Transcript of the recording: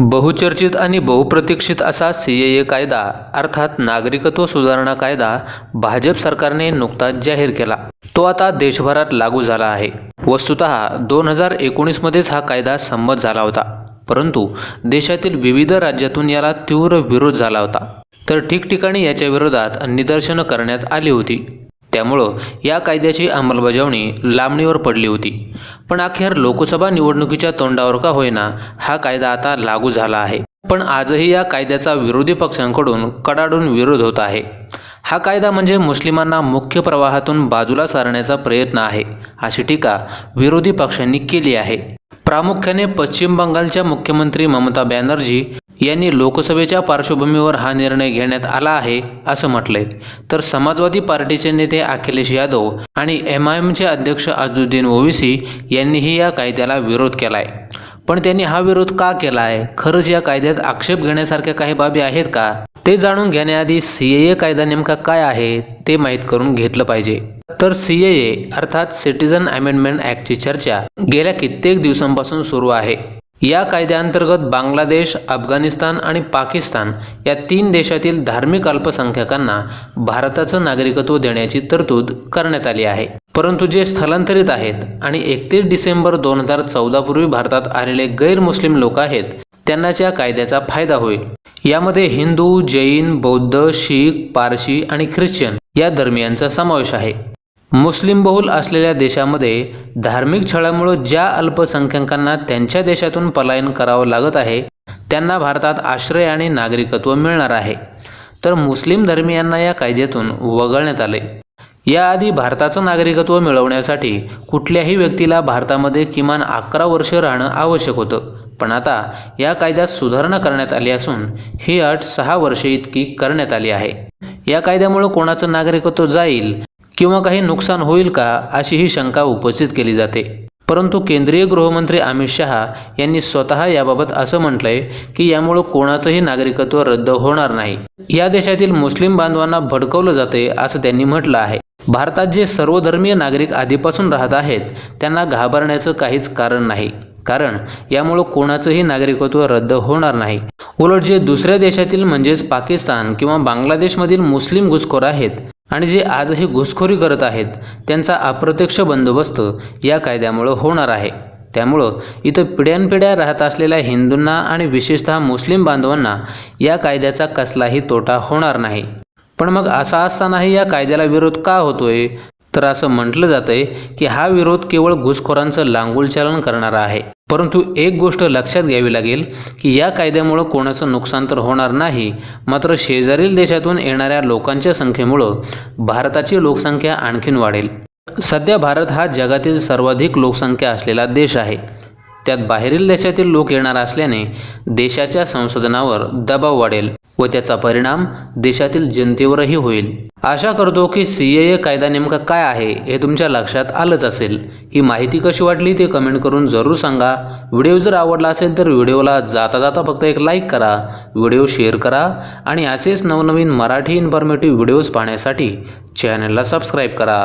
बहुचर्चित आणि बहुप्रतीक्षित असा सी ए ए कायदा अर्थात नागरिकत्व सुधारणा कायदा भाजप सरकारने नुकताच जाहीर केला. तो आता देशभरात लागू झाला आहे. वस्तुत दोन हजार एकोणीसमध्येच हा कायदा संमत झाला होता. परंतु देशातील विविध राज्यातून याला तीव्र विरोध झाला होता. तर ठिकठिकाणी याच्या विरोधात निदर्शनं करण्यात आली होती. त्यामुळं या कायद्याची अंमलबजावणी लांबणीवर पडली होती. पण अखेर लोकसभा निवडणुकीच्या तोंडावर का होईना हा कायदा आता लागू झाला आहे. पण आजही या कायद्याचा विरोधी पक्षांकडून कडाडून विरोध होत आहे. हा कायदा म्हणजे मुस्लिमांना मुख्य प्रवाहातून बाजूला सारण्याचा प्रयत्न आहे अशी टीका विरोधी पक्षांनी केली आहे. प्रामुख्याने पश्चिम बंगालच्या मुख्यमंत्री ममता बॅनर्जी यांनी लोकसभेच्या पार्श्वभूमीवर हा निर्णय घेण्यात आला आहे असं म्हटलंय. तर समाजवादी पार्टीचे नेते अखिलेश यादव आणि एम आय एमचे अध्यक्ष अजुद्दीन ओवीसी यांनीही या कायद्याला विरोध केलाय. पण त्यांनी हा विरोध का केला आहे खरंच या कायद्यात आक्षेप घेण्यासारख्या काही बाबी आहेत का? ते जाणून घेण्याआधी सी ए कायदा नेमका काय आहे ते माहीत करून घेतलं पाहिजे. तर सी ए अर्थात सिटीजन अमेंडमेंट ॲक्टची चर्चा गेल्या कित्येक दिवसांपासून सुरू आहे. या कायद्याअंतर्गत बांगलादेश अफगाणिस्तान आणि पाकिस्तान या तीन देशातील धार्मिक अल्पसंख्याकांना भारताचं नागरिकत्व देण्याची तरतूद करण्यात आली आहे. परंतु जे स्थलांतरित आहेत आणि एकतीस डिसेंबर दोन हजार चौदापूर्वी भारतात आलेले गैरमुस्लिम लोक आहेत त्यांनाच या कायद्याचा फायदा होईल. यामध्ये हिंदू जैन बौद्ध शीख पारशी आणि ख्रिश्चन या धर्मियांचा समावेश आहे. मुस्लिम बहुल असलेल्या देशामध्ये धार्मिक छळामुळे ज्या अल्पसंख्याकांना त्यांच्या देशातून पलायन करावं लागत आहे त्यांना भारतात आश्रय आणि नागरिकत्व मिळणार आहे. तर मुस्लिम धर्मियांना या कायद्यातून वगळण्यात आले. याआधी भारताचं नागरिकत्व मिळवण्यासाठी कुठल्याही व्यक्तीला भारतामध्ये किमान अकरा वर्ष राहणं आवश्यक होतं. पण आता या कायद्यात सुधारणा करण्यात आली असून ही अट सहा वर्षे इतकी करण्यात आली आहे. या कायद्यामुळं कोणाचं नागरिकत्व जाईल किंवा काही नुकसान होईल का अशी ही शंका उपस्थित केली जाते. परंतु केंद्रीय गृहमंत्री अमित शहा यांनी स्वतः याबाबत असं म्हटलंय की यामुळं कोणाचंही नागरिकत्व रद्द होणार नाही. या देशातील मुस्लिम बांधवांना भडकवलं जाते असं त्यांनी म्हटलं आहे. भारतात जे सर्वधर्मीय नागरिक आधीपासून राहत आहेत त्यांना घाबरण्याचं काहीच कारण नाही. कारण यामुळं कोणाचंही नागरिकत्व रद्द होणार नाही. उलट जे दुसऱ्या देशातील म्हणजेच पाकिस्तान किंवा बांगलादेशमधील मुस्लिम घुसखोर आहेत आणि जे आजही घुसखोरी करत आहेत त्यांचा अप्रत्यक्ष बंदोबस्त या कायद्यामुळं होणार आहे. त्यामुळं इथं पिढ्यानपिढ्या राहत असलेल्या हिंदूंना आणि विशेषतः मुस्लिम बांधवांना या कायद्याचा कसलाही तोटा होणार नाही. पण मग असा असतानाही या कायद्याला विरोध का होतोय? तर असं म्हटलं जातंय की हा विरोध केवळ घुसखोरांचं लांगुलचालन करणारा आहे. परंतु एक गोष्ट लक्षात घ्यावी लागेल की या कायद्यामुळं कोणाचं नुकसान तर होणार नाही मात्र शेजारील देशातून येणाऱ्या लोकांच्या संख्येमुळं भारताची लोकसंख्या आणखीन वाढेल. सध्या भारत हा जगातील सर्वाधिक लोकसंख्या असलेला देश आहे. त्यात बाहेरील देशातील लोक येणार असल्याने देशाच्या संशोधनावर दबाव वाढेल व त्याचा परिणाम देशातील जनतेवरही होईल. आशा करतो की सी ए कायदा नेमका काय आहे हे तुमच्या लक्षात आलंच असेल. ही माहिती कशी वाटली ते कमेंट करून जरूर सांगा. व्हिडिओ जर आवडला असेल तर व्हिडिओला जाता जाता फक्त एक लाईक करा व्हिडिओ शेअर करा आणि असेच नवनवीन मराठी इन्फॉर्मेटिव्ह व्हिडिओज पाहण्यासाठी चॅनलला सबस्क्राईब करा.